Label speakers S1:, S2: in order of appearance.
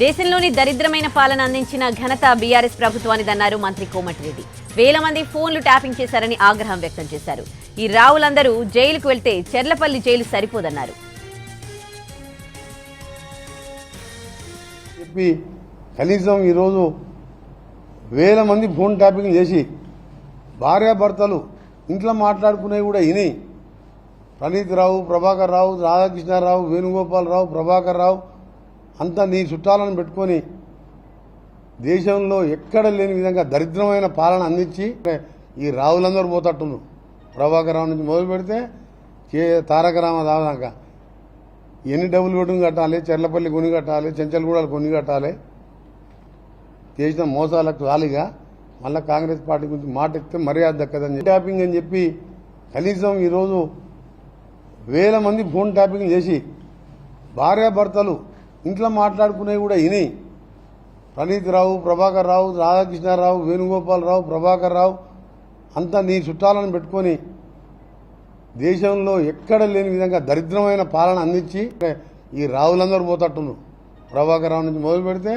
S1: దేశంలోని దరిద్రమైన పాలన అందించిన ఘనత బీఆర్ఎస్ ప్రభుత్వానిదన్నారు మంత్రి కోమటిరెడ్డి. వేల మంది ఫోన్లు ట్యాపింగ్ చేశారని ఆగ్రహం వ్యక్తం చేశారు. ఈ రావులందరూ జైలుకు వెళ్తే చెర్లపల్లి జైలు సరిపోదన్నారు.
S2: చెప్పి కనీసం ఈరోజు వేల మంది ఫోన్ ట్యాపింగ్ చేసి భార్యాభర్తలు ఇంట్లో మాట్లాడుకునేవి కూడా విని ప్రణీత్ రావు ప్రభాకర్ రావు రాధాకృష్ణారావు వేణుగోపాలరావు ప్రభాకర్ రావు అంతా నీ చుట్టాలను పెట్టుకొని దేశంలో ఎక్కడ లేని విధంగా దరిద్రమైన పాలన అందించి ఈ రావులందరూ పోతట్టును ప్రభాకర్ రావు నుంచి మొదలు పెడితే కే తారక రామ దాదాక ఎన్ని డబ్బులు పెట్టుకుని కట్టాలి చెర్లపల్లి కొని కట్టాలి చెంచల్గూడలు కొని కట్టాలి. చేసిన మోసాలకు రాలిగా మళ్ళీ కాంగ్రెస్ పార్టీ గురించి మాట ఇస్తే మర్యాద దక్కదని ట్యాపింగ్ అని చెప్పి కనీసం ఈరోజు వేల మంది ఫోన్ ట్యాపింగ్ చేసి భార్యాభర్తలు ఇంట్లో మాట్లాడుకునేవి కూడా విని ప్రణీత్ రావు ప్రభాకర్ రావు రాధాకృష్ణారావు వేణుగోపాలరావు ప్రభాకర్ రావు అంతా నీ చుట్టాలను పెట్టుకొని దేశంలో ఎక్కడ లేని విధంగా దరిద్రమైన పాలన అందించి ఈ రావులందరూ పోతట్టున్నారు ప్రభాకర్ రావు నుంచి మొదలు పెడితే